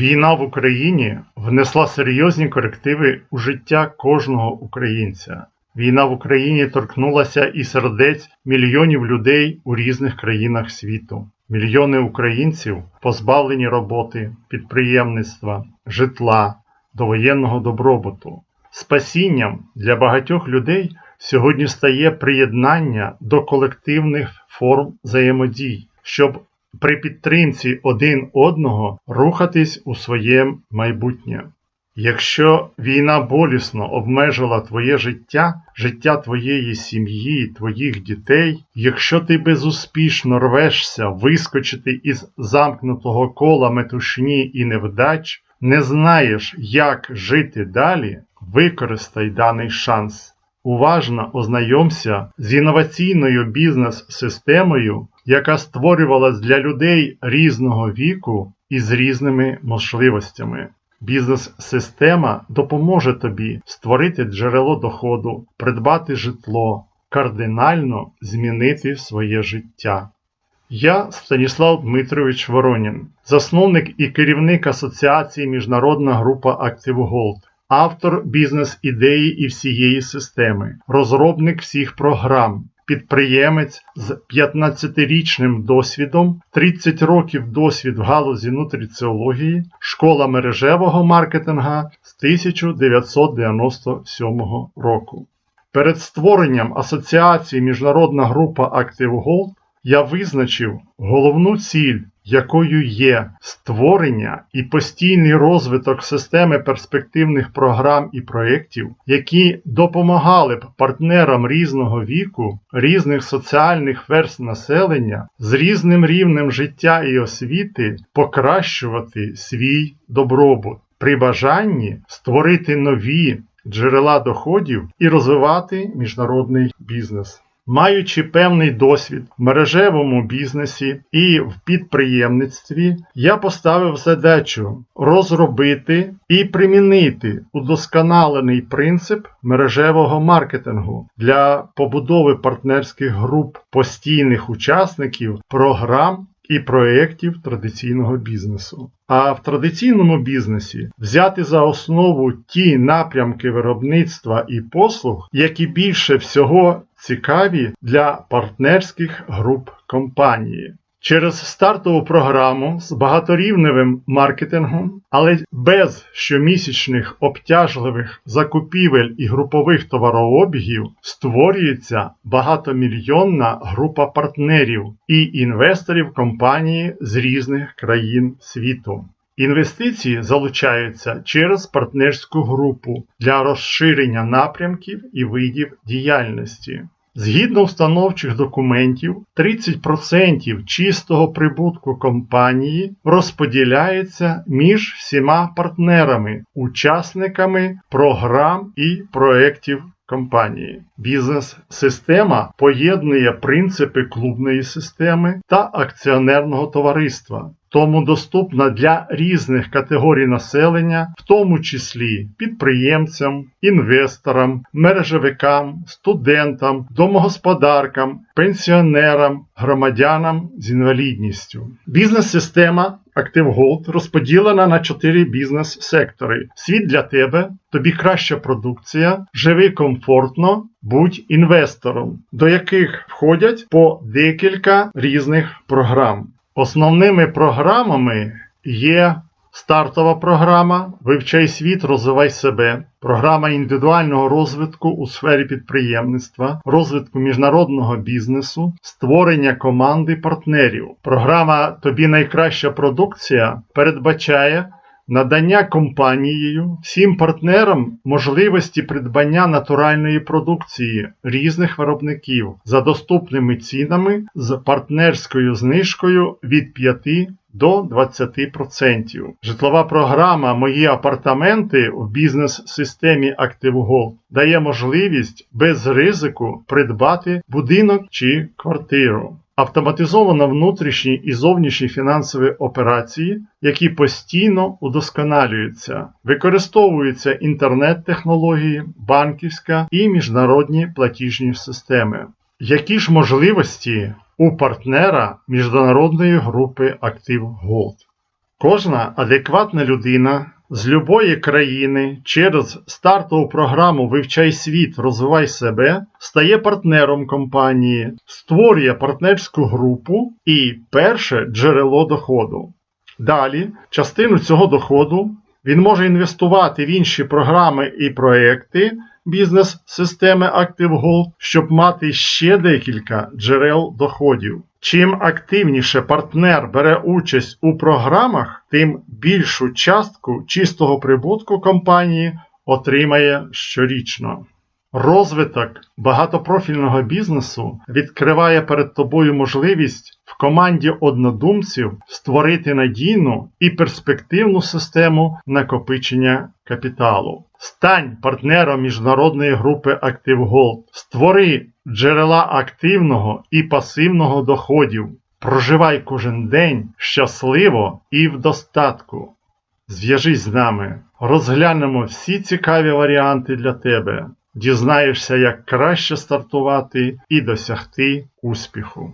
Війна в Україні внесла серйозні корективи у життя кожного українця. Війна в Україні торкнулася і сердець мільйонів людей у різних країнах світу. Мільйони українців позбавлені роботи, підприємництва, житла, довоєнного добробуту. Спасінням для багатьох людей сьогодні стає приєднання до колективних форм взаємодій, щоб при підтримці один одного рухатись у своє майбутнє. Якщо війна болісно обмежила твоє життя, життя твоєї сім'ї, твоїх дітей, якщо ти безуспішно рвешся вискочити із замкнутого кола метушні і невдач, не знаєш, як жити далі, використай даний шанс. Уважно ознайомся з інноваційною бізнес-системою, яка створювалась для людей різного віку і з різними можливостями. Бізнес-система допоможе тобі створити джерело доходу, придбати житло, кардинально змінити своє життя. Я Станіслав Дмитрович Воронін, засновник і керівник Асоціації Міжнародна група Gold, автор бізнес-ідеї і всієї системи, розробник всіх програм, підприємець з 15-річним досвідом, 30 років досвід в галузі нутриціології, школа мережевого маркетинга з 1997 року. Перед створенням Асоціації Міжнародна група Active Gold я визначив головну ціль, якою є створення і постійний розвиток системи перспективних програм і проєктів, які допомагали б партнерам різного віку, різних соціальних верств населення з різним рівнем життя і освіти покращувати свій добробут, при бажанні створити нові джерела доходів і розвивати міжнародний бізнес. Маючи певний досвід в мережевому бізнесі і в підприємництві, я поставив задачу розробити і примінити удосконалений принцип мережевого маркетингу для побудови партнерських груп постійних учасників програм і проєктів традиційного бізнесу. А в традиційному бізнесі взяти за основу ті напрямки виробництва і послуг, які більше всього цікаві для партнерських груп компанії. Через стартову програму з багаторівневим маркетингом, але без щомісячних обтяжливих закупівель і групових товарообігів створюється багатомільйонна група партнерів і інвесторів компанії з різних країн світу. Інвестиції залучаються через партнерську групу для розширення напрямків і видів діяльності. Згідно установчих документів, 30% чистого прибутку компанії розподіляється між всіма партнерами, учасниками програм і проєктів компанії. Бізнес-система поєднує принципи клубної системи та акціонерного товариства тому доступна для різних категорій населення, в тому числі підприємцям, інвесторам, мережевикам, студентам, домогосподаркам, пенсіонерам, громадянам з інвалідністю. Бізнес-система ActiveGold розподілена на чотири бізнес-сектори: світ для тебе, тобі краща продукція, живи комфортно, будь інвестором, до яких входять по декілька різних програм. Основними програмами є стартова програма Вивчай світ, розвивай себе, програма індивідуального розвитку у сфері підприємництва, розвитку міжнародного бізнесу, створення команди партнерів. Програма Тобі найкраща продукція передбачає надання компанією всім партнерам можливості придбання натуральної продукції різних виробників за доступними цінами з партнерською знижкою від 5 до 20%. Житлова програма Мої апартаменти в бізнес-системі ActiveGold дає можливість без ризику придбати будинок чи квартиру. Автоматизовано внутрішні і зовнішні фінансові операції, які постійно удосконалюються, використовуються інтернет-технології, банківська і міжнародні платіжні системи. Які ж можливості у партнера міжнародної групи Active Gold? Кожна адекватна людина з любої країни через стартову програму Вивчай світ, розвивай себе стає партнером компанії, створює партнерську групу і перше джерело доходу. Далі частину цього доходу він може інвестувати в інші програми і проекти бізнес-системи ActiveGold, щоб мати ще декілька джерел доходів. Чим активніше партнер бере участь у програмах, тим більшу частку чистого прибутку компанії отримає щорічно. Розвиток багатопрофільного бізнесу відкриває перед тобою можливість команді однодумців створити надійну і перспективну систему накопичення капіталу. Стань партнером міжнародної групи ActiveGold. Створи джерела активного і пасивного доходів. Проживай кожен день щасливо і в достатку. Зв'яжись з нами, розглянемо всі цікаві варіанти для тебе. Дізнаєшся, як краще стартувати і досягти успіху.